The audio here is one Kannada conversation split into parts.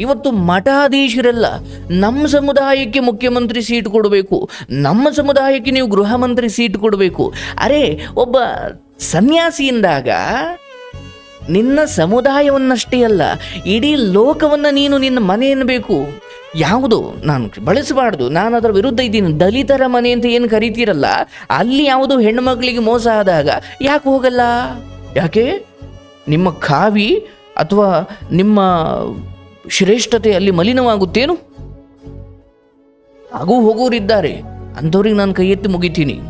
ಇವತ್ತು ಮಠಾಧೀಶರೆಲ್ಲ ನಮ್ಮ ಸಮುದಾಯಕ್ಕೆ ಮುಖ್ಯಮಂತ್ರಿ ಸೀಟ್ ಕೊಡಬೇಕು, ನಮ್ಮ ಸಮುದಾಯಕ್ಕೆ ನೀವು ಗೃಹ ಮಂತ್ರಿ ಸೀಟ್ ಕೊಡಬೇಕು. ಅರೆ, ಒಬ್ಬ ಸನ್ಯಾಸಿಯಿಂದಾಗ ನಿನ್ನ ಸಮುದಾಯವನ್ನಷ್ಟೇ ಅಲ್ಲ, ಇಡೀ ಲೋಕವನ್ನು ನೀನು ನಿನ್ನ ಮನೆ ಎನ್ನಬೇಕು. ಯಾವುದು? ನಾನು ಬಳಸಬಾರ್ದು, ನಾನು ಅದರ ವಿರುದ್ಧ ಇದ್ದೀನಿ. ದಲಿತರ ಮನೆ ಅಂತ ಏನು ಕರಿತೀರಲ್ಲ, ಅಲ್ಲಿ ಯಾವುದು ಹೆಣ್ಣುಮಕ್ಕಳಿಗೆ ಮೋಸ ಆದಾಗ ಯಾಕೆ ಹೋಗಲ್ಲ? ಯಾಕೆ? ನಿಮ್ಮ ಕಾವಿ ಅಥವಾ ನಿಮ್ಮ ಶ್ರೇಷ್ಠತೆ ಅಲ್ಲಿ ಮಲಿನವಾಗುತ್ತೇನು? ಹಾಗೂ ಹೋಗೋರಿದ್ದಾರೆ ಅಂಥವ್ರಿಗೆ ನಾನು ಕೈ ಎತ್ತಿ ಮುಗಿತೀನಿ.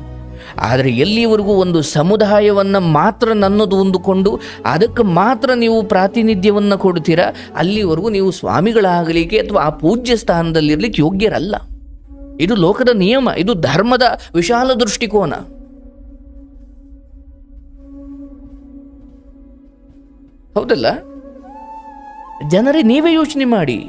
ಆದರೆ ಎಲ್ಲಿವರೆಗೂ ಒಂದು ಸಮುದಾಯವನ್ನು ಮಾತ್ರ ನನ್ನದು ಹೊಂದಿಕೊಂಡು ಅದಕ್ಕೆ ಮಾತ್ರ ನೀವು ಪ್ರಾತಿನಿಧ್ಯವನ್ನು ಕೊಡ್ತೀರಾ ಅಲ್ಲಿವರೆಗೂ ನೀವು ಸ್ವಾಮಿಗಳಾಗಲಿಕ್ಕೆ ಅಥವಾ ಆ ಪೂಜ್ಯ ಸ್ಥಾನದಲ್ಲಿರಲಿಕ್ಕೆ ಯೋಗ್ಯರಲ್ಲ. ಇದು ಲೋಕದ ನಿಯಮ, ಇದು ಧರ್ಮದ ವಿಶಾಲ ದೃಷ್ಟಿಕೋನ. ಹೌದಲ್ಲ? ಜನರೇ ನೀವೇ ಯೋಚನೆ ಮಾಡಿ.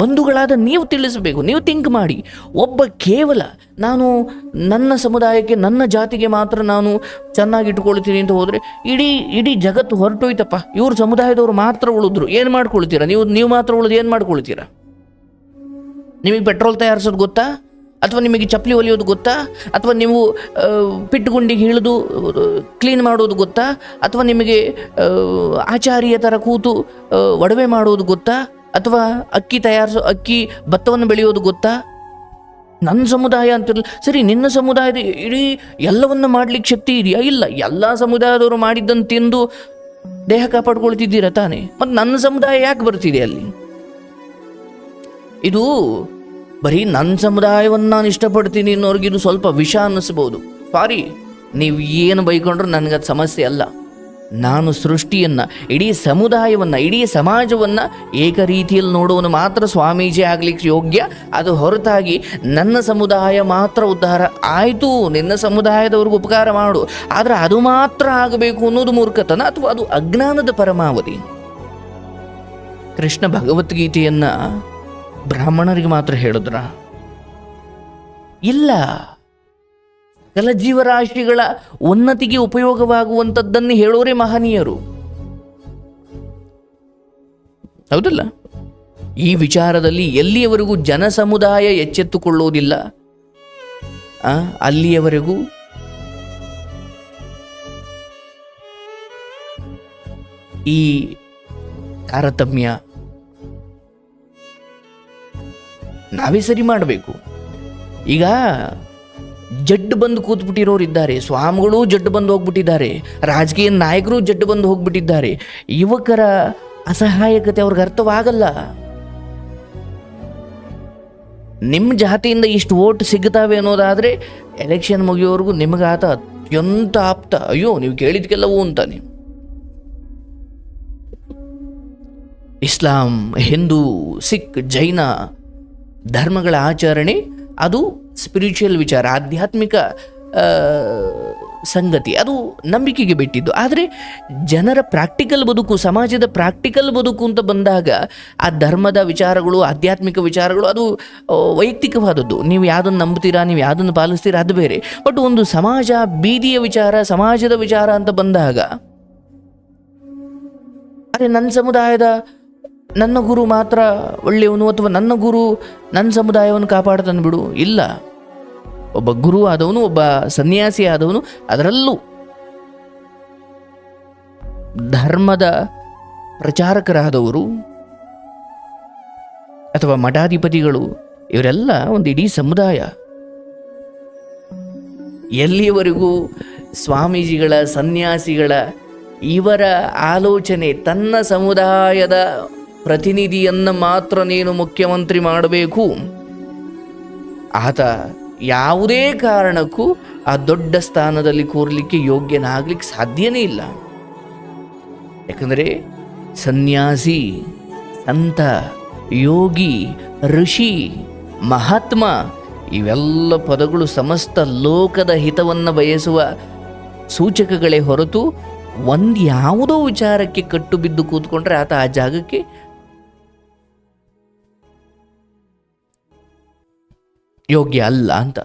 ಬಂಧುಗಳಾದ ನೀವು ತಿಳಿಸಬೇಕು, ನೀವು ಥಿಂಕ್ ಮಾಡಿ. ಒಬ್ಬ ಕೇವಲ ನಾನು ನನ್ನ ಸಮುದಾಯಕ್ಕೆ, ನನ್ನ ಜಾತಿಗೆ ಮಾತ್ರ ನಾನು ಚೆನ್ನಾಗಿ ಇಟ್ಕೊಳ್ತೀನಿ ಅಂತ ಹೋದರೆ ಇಡೀ ಇಡೀ ಜಗತ್ತು ಹೊರಟೋಯ್ತಪ್ಪ. ಇವ್ರ ಸಮುದಾಯದವರು ಮಾತ್ರ ಉಳಿದ್ರು. ಏನು ಮಾಡ್ಕೊಳ್ತೀರಾ? ನೀವು ನೀವು ಮಾತ್ರ ಉಳಿದು ಏನು ಮಾಡ್ಕೊಳ್ತೀರಾ? ನಿಮಗೆ ಪೆಟ್ರೋಲ್ ತಯಾರಿಸೋದು ಗೊತ್ತಾ? ಅಥವಾ ನಿಮಗೆ ಚಪ್ಪಲಿ ಹೊಲಿಯೋದು ಗೊತ್ತಾ? ಅಥವಾ ನೀವು ಪಿಟ್ಟುಗುಂಡಿಗೆ ಇಳಿದು ಕ್ಲೀನ್ ಮಾಡೋದು ಗೊತ್ತಾ? ಅಥವಾ ನಿಮಗೆ ಆಚಾರಿಯ ಥರ ಕೂತು ಒಡವೆ ಮಾಡೋದು ಗೊತ್ತಾ? ಅಥವಾ ಅಕ್ಕಿ ತಯಾರಿಸೋ, ಅಕ್ಕಿ ಭತ್ತವನ್ನು ಬೆಳೆಯೋದು ಗೊತ್ತಾ? ನನ್ನ ಸಮುದಾಯ ಅಂತಿರಲಿಲ್ಲ ಸರಿ, ನಿನ್ನ ಸಮುದಾಯದ ಇಡೀ ಎಲ್ಲವನ್ನು ಮಾಡ್ಲಿಕ್ಕೆ ಶಕ್ತಿ ಇದೆಯಾ? ಇಲ್ಲ, ಎಲ್ಲ ಸಮುದಾಯದವರು ಮಾಡಿದ್ದನ್ನು ತಿಂದು ದೇಹ ಕಾಪಾಡ್ಕೊಳ್ತಿದ್ದೀರಾ ತಾನೇ? ಮತ್ತು ನನ್ನ ಸಮುದಾಯ ಯಾಕೆ ಬರ್ತಿದೆ ಅಲ್ಲಿ? ಇದು ಬರೀ ನನ್ನ ಸಮುದಾಯವನ್ನು ನಾನು ಇಷ್ಟಪಡ್ತೀನಿ ಅನ್ನೋರ್ಗೆ ಇದು ಸ್ವಲ್ಪ ವಿಷ ಅನ್ನಿಸ್ಬೋದು. ಸಾರಿ, ನೀವು ಏನು ಬೈಕೊಂಡ್ರೂ ನನಗದು ಸಮಸ್ಯೆ ಅಲ್ಲ. ನಾನು ಸೃಷ್ಟಿಯನ್ನು, ಇಡೀ ಸಮುದಾಯವನ್ನು, ಇಡೀ ಸಮಾಜವನ್ನು ಏಕ ರೀತಿಯಲ್ಲಿ ನೋಡುವನು ಮಾತ್ರ ಸ್ವಾಮೀಜಿ ಆಗಲಿಕ್ಕೆ ಯೋಗ್ಯ. ಅದು ಹೊರತಾಗಿ ನನ್ನ ಸಮುದಾಯ ಮಾತ್ರ ಉದ್ಧಾರ ಆಯಿತು. ನಿನ್ನ ಸಮುದಾಯದವ್ರಿಗೆ ಉಪಕಾರ ಮಾಡು. ಆದರೆ ಅದು ಮಾತ್ರ ಆಗಬೇಕು ಅನ್ನೋದು ಮೂರ್ಖತನ ಅಥವಾ ಅದು ಅಜ್ಞಾನದ ಪರಮಾವಧಿ? ಕೃಷ್ಣ ಭಗವದ್ಗೀತೆಯನ್ನ ಬ್ರಾಹ್ಮಣರಿಗೆ ಮಾತ್ರ ಹೇಳಿದ್ರ? ಇಲ್ಲ. ಸಕಲ ಜೀವರಾಶಿಗಳ ಉನ್ನತಿಗೆ ಉಪಯೋಗವಾಗುವಂಥದ್ದನ್ನು ಹೇಳೋರೇ ಮಹನೀಯರು. ಹೌದಲ್ಲ? ಈ ವಿಚಾರದಲ್ಲಿ ಎಲ್ಲಿಯವರೆಗೂ ಜನ ಸಮುದಾಯ ಎಚ್ಚೆತ್ತುಕೊಳ್ಳುವುದಿಲ್ಲ ಆ, ಅಲ್ಲಿಯವರೆಗೂ? ಈ ತಾರತಮ್ಯ ನಾವೇ ಸರಿ ಮಾಡಬೇಕು. ಈಗ ಜಡ್ಡು ಬಂದು ಕೂತ್ಬಿಟ್ಟಿರೋರು ಇದ್ದಾರೆ, ಸ್ವಾಮಿಗಳು ಜಡ್ಡು ಬಂದು ಹೋಗ್ಬಿಟ್ಟಿದ್ದಾರೆ, ರಾಜಕೀಯ ನಾಯಕರು ಜಡ್ಡು ಬಂದು ಹೋಗ್ಬಿಟ್ಟಿದ್ದಾರೆ. ಯುವಕರ ಅಸಹಾಯಕತೆ ಅವ್ರಿಗೆ ಅರ್ಥವಾಗಲ್ಲ. ನಿಮ್ಮ ಜಾತಿಯಿಂದ ಇಷ್ಟು ಓಟ್ ಸಿಗ್ತಾವೆ ಅನ್ನೋದಾದರೆ ಎಲೆಕ್ಷನ್ ಮುಗಿಯೋವರೆಗೂ ನಿಮಗಾತ ಅತ್ಯಂತ ಆಪ್ತ. ಅಯ್ಯೋ, ನೀವು ಕೇಳಿದ್ಕೆಲ್ಲವೂ ಅಂತಾನೆ ಇಸ್ಲಾಂ, ಹಿಂದೂ, ಸಿಖ್, ಜೈನ ಧರ್ಮಗಳ ಆಚರಣೆ, ಅದು ಸ್ಪಿರಿಚುವಲ್ ವಿಚಾರ, ಆಧ್ಯಾತ್ಮಿಕ ಸಂಗತಿ, ಅದು ನಂಬಿಕೆಗೆ ಬಿಟ್ಟಿದ್ದು. ಆದರೆ ಜನರ ಪ್ರಾಕ್ಟಿಕಲ್ ಬದುಕು, ಸಮಾಜದ ಪ್ರಾಕ್ಟಿಕಲ್ ಬದುಕು ಅಂತ ಬಂದಾಗ ಆ ಧರ್ಮದ ವಿಚಾರಗಳು, ಆಧ್ಯಾತ್ಮಿಕ ವಿಚಾರಗಳು, ಅದು ವೈಯಕ್ತಿಕವಾದದ್ದು. ನೀವು ಯಾವುದನ್ನು ನಂಬುತ್ತೀರಾ, ನೀವು ಯಾವುದನ್ನು ಪಾಲಿಸ್ತೀರಾ, ಅದು ಬೇರೆ. ಬಟ್ ಒಂದು ಸಮಾಜ, ಬೀದಿಯ ವಿಚಾರ, ಸಮಾಜದ ವಿಚಾರ ಅಂತ ಬಂದಾಗ, ಅರೆ ನನ್ನ ಸಮುದಾಯದ ನನ್ನ ಗುರು ಮಾತ್ರ ಒಳ್ಳೆಯವನು ಅಥವಾ ನನ್ನ ಗುರು ನನ್ನ ಸಮುದಾಯವನ್ನು ಕಾಪಾಡ್ತಾನೆ ಬಿಡು. ಇಲ್ಲ. ಒಬ್ಬ ಗುರು ಆದವನು, ಒಬ್ಬ ಸನ್ಯಾಸಿ ಆದವನು ಅದರಲ್ಲೂ ಧರ್ಮದ ಪ್ರಚಾರಕರಾದವರು ಅಥವಾ ಮಠಾಧಿಪತಿಗಳು, ಇವರೆಲ್ಲ ಒಂದು ಇಡೀ ಸಮುದಾಯ. ಎಲ್ಲಿಯವರೆಗೂ ಸ್ವಾಮೀಜಿಗಳ, ಸನ್ಯಾಸಿಗಳ ಇವರ ಆಲೋಚನೆ ತನ್ನ ಸಮುದಾಯದ ಪ್ರತಿನಿಧಿಯನ್ನು ಮಾತ್ರ ನೀನು ಮುಖ್ಯಮಂತ್ರಿ ಮಾಡಬೇಕು. ಆತ ಯಾವುದೇ ಕಾರಣಕ್ಕೂ ಆ ದೊಡ್ಡ ಸ್ಥಾನದಲ್ಲಿ ಕೂರಲಿಕ್ಕೆ ಯೋಗ್ಯನಾಗ್ಲಿಕ್ಕೆ ಸಾಧ್ಯನೇ ಇಲ್ಲ. ಯಾಕಂದರೆ ಸನ್ಯಾಸಿ, ಸಂತ, ಯೋಗಿ, ಋಷಿ, ಮಹಾತ್ಮ ಇವೆಲ್ಲ ಪದಗಳು ಸಮಸ್ತ ಲೋಕದ ಹಿತವನ್ನು ಬಯಸುವ ಸೂಚಕಗಳೇ ಹೊರತು ಒಂದು ಯಾವುದೋ ವಿಚಾರಕ್ಕೆ ಕಟ್ಟು ಬಿದ್ದು ಕೂತ್ಕೊಂಡ್ರೆ ಆತ ಆ ಜಾಗಕ್ಕೆ ಯೋಗ್ಯ ಅಲ್ಲ ಅಂತ